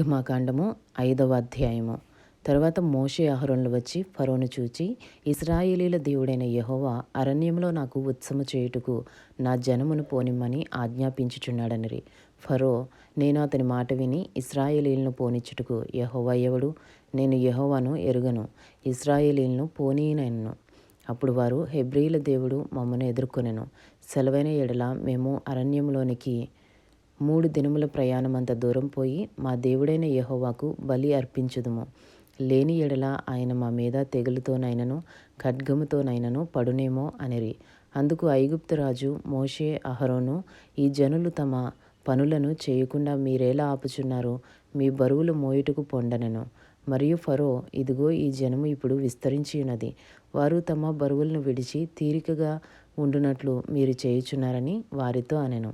హిమాకాండము ఐదవ అధ్యాయము. తర్వాత మోషే అహరోన్లు వచ్చి ఫరోను చూచి ఇస్రాయేలీల దేవుడైన యహోవా అరణ్యంలో నాకు ఉత్సము చేయుటకు నా జనమును పోనిమ్మని ఆజ్ఞాపించుచున్నాడనిరి. ఫరో నేను అతని మాట విని ఇస్రాయేలీలను పోనిచ్చుటకు యహోవా ఎవడు? నేను యహోవాను ఎరుగను ఇస్రాయేలీలను పోనీనను అప్పుడు వారు హెబ్రీల దేవుడు మమ్మను ఎదుర్కొనెను. సెలవైన ఎడల మేము అరణ్యంలోనికి మూడు దినముల ప్రయాణమంత దూరం పోయి మా దేవుడైన యహోవాకు బలి అర్పించుదుము. లేని ఎడల ఆయన మా మీద తెగులుతోనైనను ఖడ్గముతోనైనను పడునేమో అనిరి. అందుకు ఐగుప్తు రాజు మోషే అహరోను ఈ జనులు తమ పనులను చేయకుండా మీరేలా ఆపుచున్నారు? మీ బరువులు మోయుటకు పొండనను. మరియు ఫరో ఇదిగో ఈ జనము ఇప్పుడు విస్తరించి ఉన్నది వారు తమ బరువులను విడిచి తీరికగా ఉండునట్లు మీరు చేయుచున్నారని వారితో అనెను.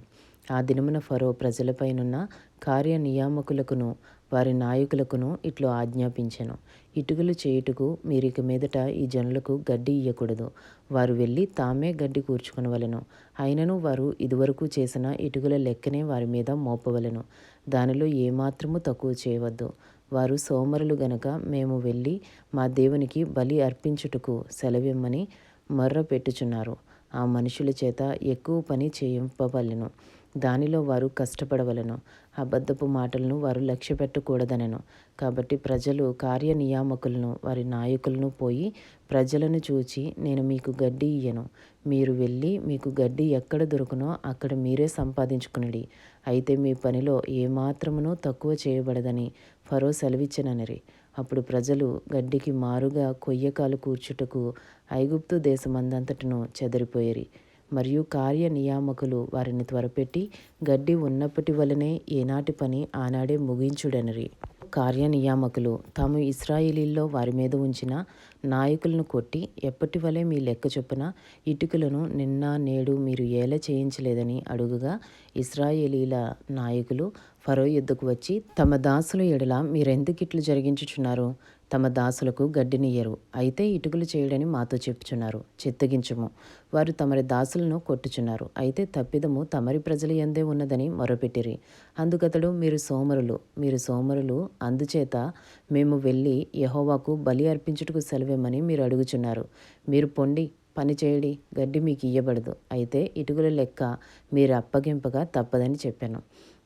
ఆ దినమున ఫరో ప్రజలపైనున్న కార్యనియామకులకును వారి నాయకులకును ఇట్లు ఆజ్ఞాపించెను. ఇటుకలు చేయుటకు మీరిక మీదట ఈ జనులకు గడ్డి ఇయ్యకూడదు. వారు వెళ్ళి తామే గడ్డి కూర్చుకునవలను. అయినను వారు ఇదివరకు చేసిన ఇటుకల లెక్కనే వారి మీద మోపవలను. దానిలో ఏమాత్రము తక్కువ చేయవద్దు. వారు సోమరులు గనక మేము వెళ్ళి మా దేవునికి బలి అర్పించుటకు సెలవిమ్మని మర్ర పెట్టుచున్నారు ఆ మనుషుల చేత ఎక్కువ పని చేయింపవలెను. దానిలో వారు కష్టపడవలను. అబద్ధపు మాటలను వారు లక్ష్యపెట్టకూడదనను. కాబట్టి ప్రజలు కార్యనియామకులను వారి నాయకులను పోయి ప్రజలను చూచి నేను మీకు గడ్డి ఇయ్యను. మీరు వెళ్ళి మీకు గడ్డి ఎక్కడ దొరుకునో అక్కడ మీరే సంపాదించుకునిడి. అయితే మీ పనిలో ఏమాత్రమునూ తక్కువ చేయబడదని ఫరో సెలవిచ్చననిరి. అప్పుడు ప్రజలు గడ్డికి మారుగా కొయ్యకాలు కూర్చుటకు ఐగుప్తు దేశమందంతటను చెదిరిపోయేరి. మరియు కార్యనియామకులు వారిని త్వరపెట్టి గడ్డి ఉన్నప్పటి వలనే ఏనాటి పని ఆనాడే ముగించుడనిరి. కార్యనియామకులు తాము ఇస్రాయిలీల్లో వారి మీద ఉంచిన నాయకులను కొట్టి ఎప్పటి వలె మీ లెక్క చొప్పున ఇటుకలను నిన్న నేడు మీరు ఏల చేయించలేదని అడుగుగా ఇస్రాయేలీల నాయకులు ఫరో యుద్ధకు వచ్చి తమ దాసుల ఎడల మీరెందుకిట్లు జరిగించుచున్నారు? తమ దాసులకు గడ్డినియ్యరు. అయితే ఇటుకలు చేయడని మాతో చెప్పుచున్నారు. చిత్తగించము. వారు తమరి దాసులను కొట్టుచున్నారు. అయితే తప్పిదము తమరి ప్రజల ఎందే ఉన్నదని మొరపెట్టిరి. అందుకతడు మీరు సోమరులు. మీరు సోమరులు అందుచేత మేము వెళ్ళి యహోవాకు బలి అర్పించుటకు సెలవేమని మీరు అడుగుచున్నారు. మీరు పొండి పని చేయడి గడ్డి మీకు ఇయ్యబడదు అయితే ఇటుకల లెక్క మీరు అప్పగింపగా తప్పదని చెప్పాను.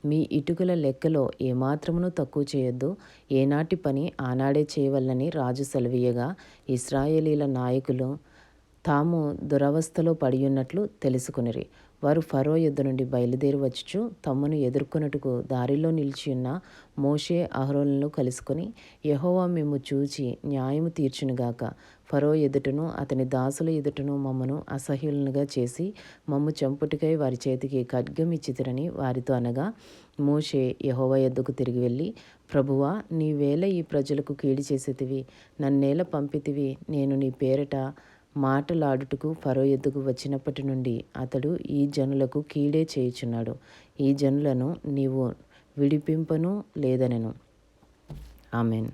మీ ఇటుకల లెక్కలో ఏమాత్రమును తక్కువ చేయొద్దు. ఏనాటి పని ఆనాడే చేయవల్లని రాజు సెలవీయగా. ఇస్రాయేలీల నాయకులు తాము దురవస్థలో పడియున్నట్లు తెలుసుకునిరి. వారు ఫరో యుద్ధ నుండి బయలుదేరి వచ్చుచు తమ్మును ఎదుర్కొన్నట్టుకు దారిలో నిలిచి ఉన్న మోషే అహరోలను కలుసుకొని యహోవా మేము చూచి న్యాయము తీర్చునుగాక ఫరో ఎదుటను అతని దాసుల ఎదుటను మమ్మను అసహ్యులనుగా చేసి మమ్ము చంపుటికై వారి చేతికి ఖడ్గం ఇచ్చితిరని వారితో అనగా మోషే యహోవా ఎద్దుకు తిరిగి వెళ్ళి ప్రభువా నీవేళ ఈ ప్రజలకు కీడి చేసేతివి. నన్నేల పంపితివి. నేను నీ పేరట మాటలాడుటకు ఫరో ఎద్దుకు వచ్చినప్పటి నుండి అతడు ఈ జనులకు కీడే చేయుచున్నాడు. ఈ జనులను నీవు విడిపింపను లేదనెను. ఆమెన్.